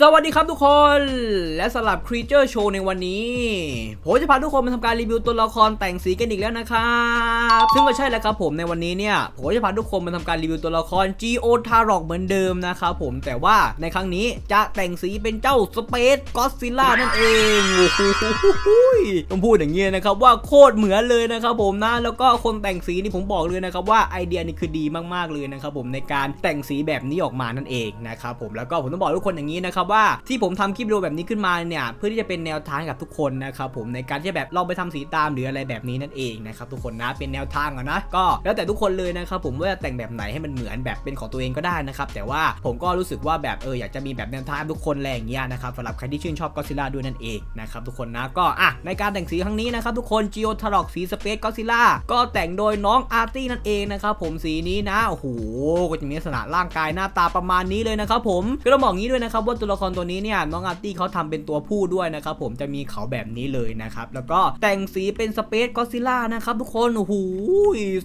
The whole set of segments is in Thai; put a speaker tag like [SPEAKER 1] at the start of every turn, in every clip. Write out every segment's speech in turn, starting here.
[SPEAKER 1] สวัสดีครับทุกคน และสำหรับ Creature Show ในวันนี้ ผมจะพาทุกคนมาทำการรีวิวตัวละครแต่งสีกันอีกแล้วนะครับ ซึ่งก็ใช่แล้วครับผมในวันนี้เนี่ย ผมจะพาทุกคนมาทำการรีวิวตัวละคร Geo t a r o k เหมือนเดิมนะครับผมแต่ว่าในครั้งนี้จะแต่งสีเป็นเจ้า Space Godzilla นั่นเองโอ้โหต้องพูดอย่างนี้นะครับว่าโคตรเหมือนเลยนะครับผมนะแล้วก็คนแต่งสีนี่ผมบอกเลยนะครับว่าไอเดียนี่คือดีมากๆเลยนะครับผมในการแต่งสีแบบนี้ออกมานั่นเองนะครับผมแล้วก็ผมต้องบอกทุกคนอย่างนี้นะครับว่าที่ผมทำคลิปวิดีโอแบบนี้ขึ้นมาเนี่ยเพื่อที่จะเป็นแนวทางกับทุกคนนะครับผมในการที่แบบเราไปทำสีตามหรืออะไรแบบนี้นั่นเองนะครับทุกคนนะเป็นแนวทางอะนะก็แล้วแต่ทุกคนเลยนะครับผมว่าจะแต่งแบบไหนให้มันเหมือนแบบเป็นของตัวเองก็ได้นะครับแต่ว่าผมก็รู้สึกว่าแบบเอออยากจะมีแบบแนวทางทุกคนแรงเงี้ยนะครับสำหรับใครที่ชื่นชอบก็ซิล่าด้วยนั่นเองนะครับทุกคนนะก็อะในการแต่งสีครั้งนี้นะครับทุกคน Geo t a r o k สีสเปซก็ซิล่าก็แต่งโดยน้องอาร์ตี้นั่นเองนะครับผมสีนี้นะโอ้โหก็จะมีลักษณะร่างกายหน้าตาประมาณนี้เลยนะครับผมก็ต้องบอกงี้ด้วยนะครับว่าตัวละครตัวนี้เนี่ยน้องอาร์ตี้เขาทำเป็นตัวผู้ด้วยนะครับผมจะมีเขาแบบนี้เลยนะครับแล้วก็แต่งสีเป็นสเปซก็ซิล่านะครับทุกคนโอ้โห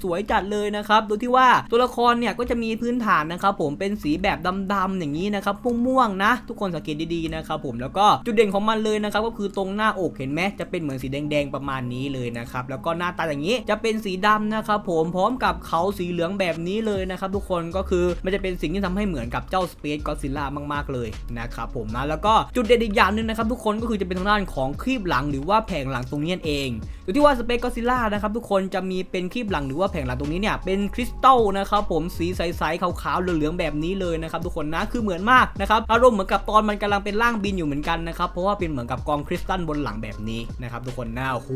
[SPEAKER 1] สวยจัดเลยนะครับดูที่ว่าตัวละครเนี่ยก็จะมีพื้นฐานนะครับผมเป็นสีแบบดำๆอย่างนี้นะครับม่วงๆนะ ทุกคนสังเกตดีๆนะครับผมแล้วก็จุดเด่นของมันเลยนะครับก็คือตรงหน้าอกเห็นไหมจะเป็นเหมือนสีแดงๆประมาณนี้เลยนะครับแล้วก็หน้าตาอย่างนี้จะเป็นสีดำนะครับผมพร้อมกับเขาสีเหลืองแบบนี้เลยนะครับทุกคนก็คือมันจะเป็นสิ่งที่ทำให้เหมือนกับเจ้า Space Godzilla มากๆเลยนะครับผมนะแล้วก็จุดเด่นอีกอย่างหนึ่งนะครับทุกคนก็คือจะเป็นทางด้านของครีบหลังหรือว่าแผงหลังตรงนี้นั่นเองอยู่ที่ว่า Space Godzilla นะครับทุกคนจะมีเป็นครีบหลังหรือว่าแผงหลังตรงนี้เนี่ยเป็นคริสตัลนะครับผมสีใสๆขาวๆเหลืองๆแบบนี้เลยนะครับทุกคนนะคือเหมือนมากนะครับอารมณ์เหมือนกับตอนมันกำลังเป็นร่างบินอยู่เหมือนกันนะครับเพราะว่าเป็นเหมือนกับกองคริสตัลบนหลังแบบนี้นะครับทุกคนนะโอ้โห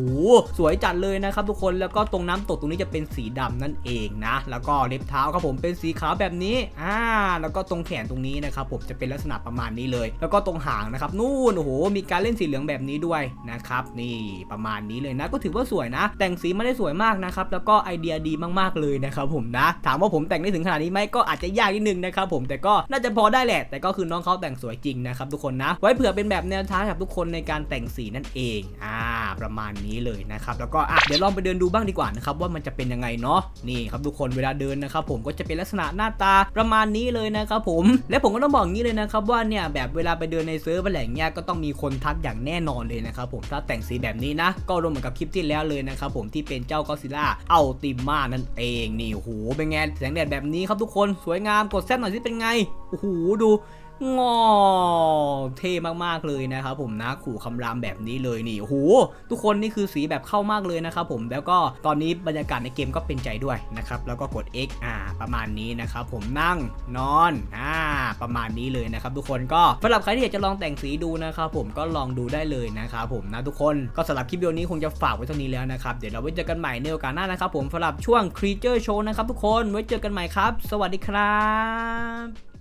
[SPEAKER 1] สวยจัดเลยนะครับทุกคนแล้วก็ตรงน้ำตกตรงนี้จะเป็นสีดำนั่นเองนะแล้วก็เล็บเท้าครับผมเป็นสีขาวแบบนี้อ่าแล้วก็ตรงแขนตรงนี้นะครับผมจะเป็นลักษณะประมาณนี้เลย แล้วก็ตรงหางนะครับนู่นโอ้โหมีการเล่นสีเหลืองแบบนี้ด้วยนะครับนี่ประมาณนี้เลยนะก็ถือว่าสวยนะ แต่งสีไม่ได้สวยมากนะครับแล้วก็ไอเดียดีมากๆเลยนะครับผมนะ ถามว่าผมแต่งได้ถึงขนาดนี้ไหมก็อาจจะยากนิดนึงนะครับผมแต่ก็น่าจะพอได้แหละ แต่ก็คือน้องเขาแต่งสวยจริงนะครับทุกคนนะ ไว้เผื่อเป็นแบบแนวทางกับทุกคนในการแต่งสีนั่นเองอ่าประมาณนี้เลยนะครับแล้วก็อะเดี๋ยวลองไปเดินดูบ้างดีกว่านะครับว่ามันจะเป็นยังไงเนาะนี่ครับทุกคนเวลาเดินนะครับผมก็จะเป็นลักษณะหน้าตาประมาณนี้เลยนะครับผมและผมก็ต้องบอกงี้เลยนะครับว่าเนี่ยแบบเวลาไปเดินในเซิร์ฟอะไรอย่างเงี้ยก็ต้องมีคนทักอย่างแน่นอนเลยนะครับผมถ้าแต่งสีแบบนี้นะ ก็รวมเหมือนกับคลิปที่แล้วเลยนะครับผมที่เป็นเจ้าก็ซิล่าเอาติมานั่นเองนี่โหเป็นไงแสงแดดแบบนี้ครับทุกคนสวยงามกดแซดหน่อยสิเป็นไงโอ้โหดู งอเท่มากๆเลยนะครับผมนะขู่คำรามแบบนี้เลยนี่โอ้โหทุกคนนี่คือสีแบบเข้ามากเลยนะครับผมแล้วก็ตอนนี้บรรยากาศในเกมก็เป็นใจด้วยนะครับแล้วก็กด X อ่าประมาณนี้นะครับผมนั่งนอนอ่าประมาณนี้เลยนะครับทุกคนก็สำหรับใครที่อยากจะลองแต่งสีดูนะครับผมก็ลองดูได้เลยนะครับผมนะทุกคนก็สำหรับคลิปวิดีโอนี้คงจะฝากไว้เท่านี้แล้วนะครับเดี๋ยวเราไว้เจอกันใหม่ในโอกาสหน้านะครับผมสำหรับช่วง Creature Show นะครับทุกคนไว้เจอกันใหม่ครับ สวัสดีครับ